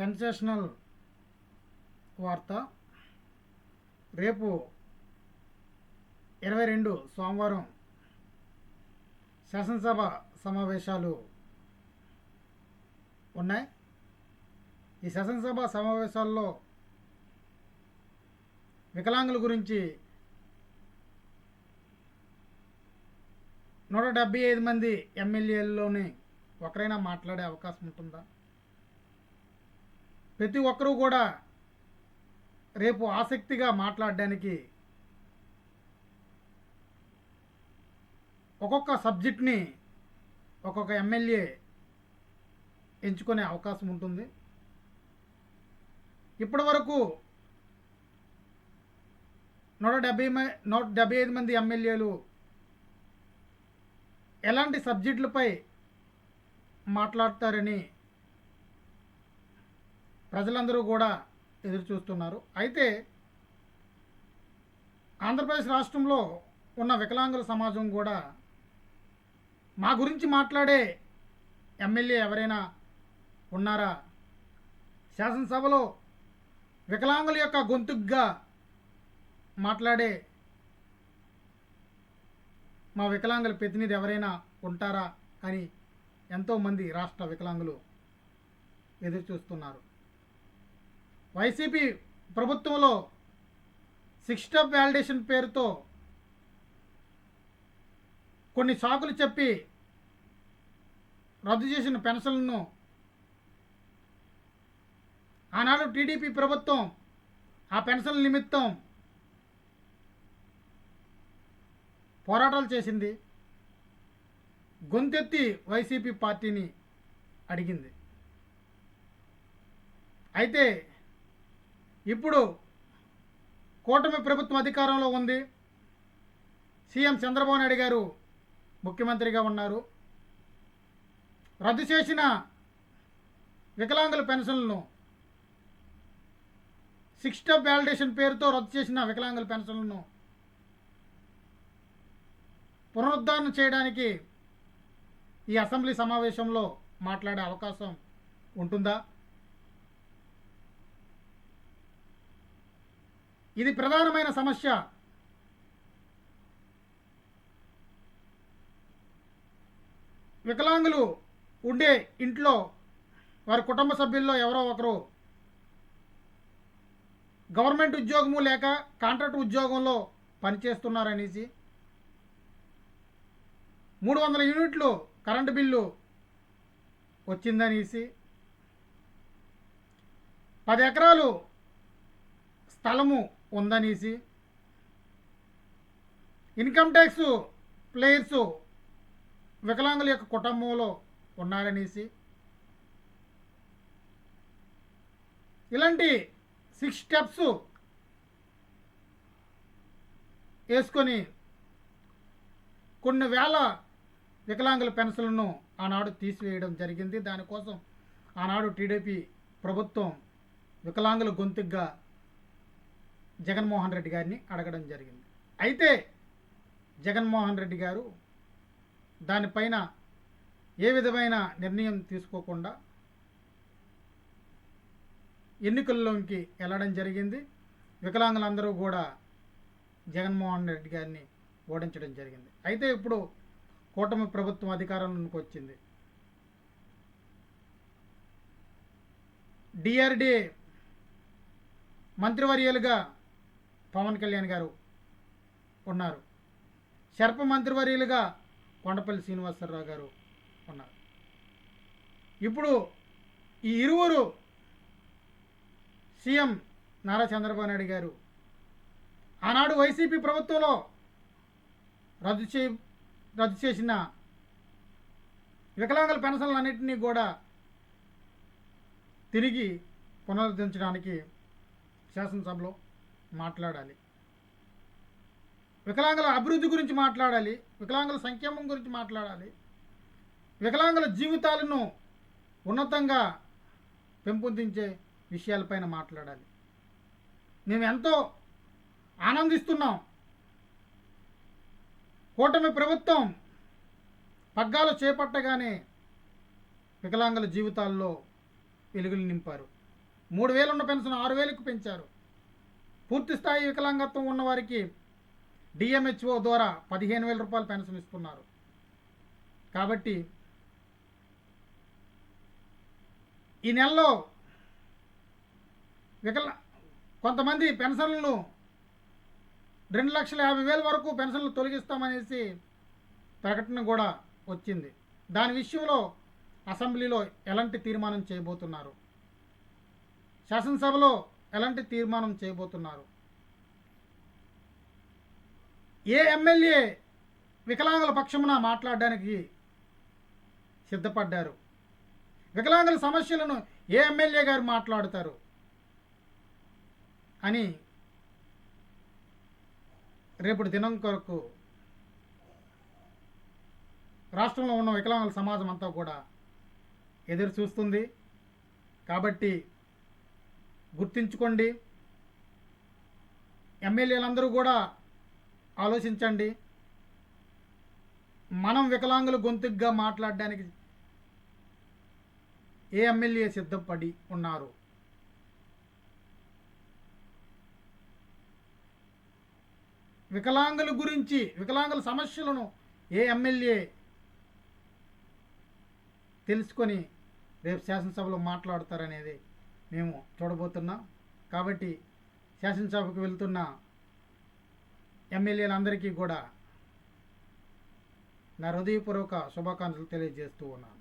Sensational వార్త. రేపు ఇరవై రెండు సోమవారం శాసనసభ సమావేశాలు ఉన్నాయి. ఈ శాసనసభ సమావేశాల్లో వికలాంగుల గురించి నూట డెబ్బై ఐదు మంది ఎమ్మెల్యేల్లోని ఒకరైనా మాట్లాడే అవకాశం ఉంటుందా? ప్రతి ఒక్కరూ కూడా రేపు ఆసక్తిగా మాట్లాడడానికి ఒక్కొక్క సబ్జెక్ట్ని ఒక్కొక్క ఎమ్మెల్యే ఎంచుకునే అవకాశం ఉంటుంది. ఇప్పటి వరకు నూట డెబ్బై నూట డెబ్బై ఐదు మంది ఎమ్మెల్యేలు ఎలాంటి సబ్జెక్టులపై మాట్లాడతారని ప్రజలందరూ కూడా ఎదురు చూస్తున్నారు. అయితే ఆంధ్రప్రదేశ్ రాష్ట్రంలో ఉన్న వికలాంగుల సమాజం కూడా మా గురించి మాట్లాడే ఎమ్మెల్యే ఎవరైనా ఉన్నారా? శాసనసభలో వికలాంగుల యొక్క గొంతుగ్గా మాట్లాడే మా వికలాంగుల ప్రతినిధి ఎవరైనా ఉంటారా అని ఎంతోమంది రాష్ట్ర వికలాంగులు ఎదురు చూస్తున్నారు. వైసీపీ ప్రభుత్వంలో సిక్స్ స్టెప్ వ్యాలిడేషన్ పేరుతో కొన్ని సాకులు చెప్పి రద్దు చేసిన పెన్షన్లను ఆనాడు టీడీపీ ప్రభుత్వం ఆ పెన్షన్ల నిమిత్తం పోరాటాలు చేసింది. గొంతెత్తి వైసీపీ పార్టీని అడిగింది. అయితే ఇప్పుడు కూటమి ప్రభుత్వం అధికారంలో ఉంది. సీఎం చంద్రబాబు నాయుడు గారు ముఖ్యమంత్రిగా ఉన్నారు. రద్దు చేసిన వికలాంగుల పెన్షన్లను సిక్స్ స్టెప్ వ్యాలిడేషన్ పేరుతో రద్దు చేసిన వికలాంగుల పెన్షన్లను పునరుద్ధరణ చేయడానికి ఈ అసెంబ్లీ సమావేశంలో మాట్లాడే అవకాశం ఉంటుందా? ఇది ప్రధానమైన సమస్య. వికలాంగులు ఉండే ఇంట్లో వారి కుటుంబ సభ్యుల్లో ఎవరో ఒకరు గవర్నమెంట్ ఉద్యోగము లేక కాంట్రాక్ట్ ఉద్యోగంలో పనిచేస్తున్నారనేసి మూడు వందల యూనిట్లు కరెంటు బిల్లు వచ్చిందనేసి పది ఎకరాలు స్థలము ఉందనేసి. ఇన్కమ్ ట్యాక్స్ ప్లేయర్స్ వికలాంగుల యొక్క కుటుంబంలో ఉన్నారనేసి. ఇలాంటి సిక్స్ స్టెప్స్ వేసుకొని కొన్ని వేల వికలాంగుల పెన్షన్లను ఆనాడు తీసివేయడం జరిగింది. దానికోసం ఆనాడు టీడీపీ ప్రభుత్వం వికలాంగుల గొంతుగ్గా జగన్మోహన్ రెడ్డి గారిని అడగడం జరిగింది. అయితే జగన్మోహన్ రెడ్డి గారు దానిపైన ఏ విధమైన నిర్ణయం తీసుకోకుండా ఎన్నికల్లోకి వెళ్ళడం జరిగింది. వికలాంగులందరూ కూడా జగన్మోహన్ రెడ్డి గారిని ఓడించడం జరిగింది. అయితే ఇప్పుడు కూటమి ప్రభుత్వం అధికారంలోకి వచ్చింది. డిఆర్డి మంత్రివర్యాలుగా పవన్ కళ్యాణ్ గారు ఉన్నారు. శర్ప మంత్రివర్యులుగా కొండపల్లి శ్రీనివాసరావు గారు ఉన్నారు. ఇప్పుడు ఈ ఇరువురు సీఎం నారా చంద్రబాబు నాయుడు గారు ఆనాడు వైసీపీ ప్రభుత్వంలో రద్దు చే రద్దు చేసిన వికలాంగుల పెన్షన్లన్నింటినీ కూడా తిరిగి పునరుద్ధరించడానికి శాసనసభలో మాట్లాడాలి. వికలాంగుల అభివృద్ధి గురించి మాట్లాడాలి. వికలాంగుల సంక్షేమం గురించి మాట్లాడాలి. వికలాంగుల జీవితాలను ఉన్నతంగా పెంపొందించే విషయాలపైన మాట్లాడాలి. మేము ఎంతో ఆనందిస్తున్నాం. కూటమి ప్రభుత్వం పగ్గాలు చేపట్టగానే వికలాంగుల జీవితాల్లో వెలుగులు నింపారు. మూడు వేలున్న పెన్షన్ ఆరు వేలకు పెంచారు. పూర్తి స్థాయి వికలాంగత్వం ఉన్నవారికి డిఎంహెచ్ఓ ద్వారా పదిహేను వేల రూపాయలు పెన్షన్ ఇస్తున్నారు. కాబట్టి ఈ నెలలో వికల కొంతమంది పెన్షన్లను రెండు లక్షల యాభై వేల వరకు పెన్షన్లు తొలగిస్తామనేసి ప్రకటన కూడా వచ్చింది. దాని విషయంలో అసెంబ్లీలో ఎలాంటి తీర్మానం చేయబోతున్నారు? శాసనసభలో ఎలాంటి తీర్మానం చేయబోతున్నారు? ఏ ఎమ్మెల్యే వికలాంగుల పక్షమున మాట్లాడడానికి సిద్ధపడ్డారు? వికలాంగుల సమస్యలను ఏ ఎమ్మెల్యే గారు మాట్లాడుతారు? అని రేపటి దినం కొరకు రాష్ట్రంలో ఉన్న వికలాంగుల సమాజం అంతా కూడా ఎదురు చూస్తుంది. కాబట్టి గుర్తించుకోండి. ఎమ్మెల్యేలందరూ కూడా ఆలోచించండి. మనం వికలాంగుల గొంతుగ్గా మాట్లాడడానికి ఏ ఎమ్మెల్యే సిద్ధపడి ఉన్నారు? వికలాంగుల గురించి వికలాంగుల సమస్యలను ఏ ఎమ్మెల్యే తెలుసుకొని రేపు శాసనసభలో మాట్లాడతారనేది మేము చూడబోతున్నాం. కాబట్టి శాసనసభకు వెళ్తున్న ఎమ్మెల్యేలందరికీ కూడా నా హృదయపూర్వక శుభాకాంక్షలు తెలియజేస్తూ ఉన్నాను.